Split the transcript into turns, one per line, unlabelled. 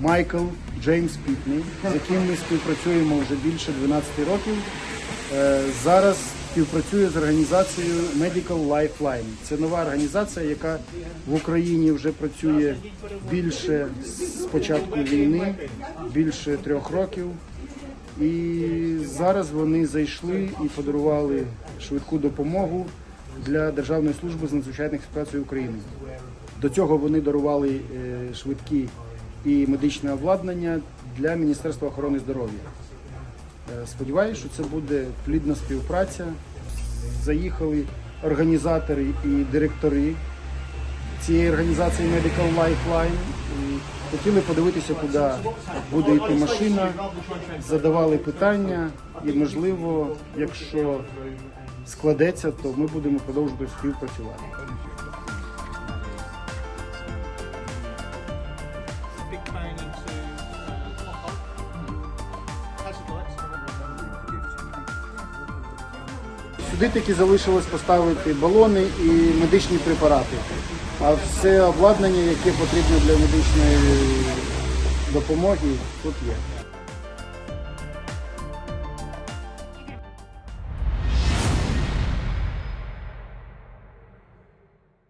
Майкл Джеймс Пітнey, з яким ми співпрацюємо вже більше 12 років. Е, Зараз співпрацює з організацією Medical Lifeline. Це нова організація, яка в Україні вже працює більше з початку війни, більше трьох років. І зараз вони зайшли і подарували швидку допомогу для Державної служби з надзвичайних ситуацій України. До цього вони дарували е, швидкі і медичне обладнання для Міністерства охорони здоров'я. Е, Сподіваюся, що це буде плідна співпраця. Заїхали організатори і директори цієї організації Medical Lifeline. Хотіли подивитися, куди буде йти машина, задавали питання, і можливо, якщо складеться, то ми будемо продовжувати співпрацювати. Сюди таки залишилось поставити балони і медичні препарати. А все обладнання, яке потрібно для медичної допомоги, тут є.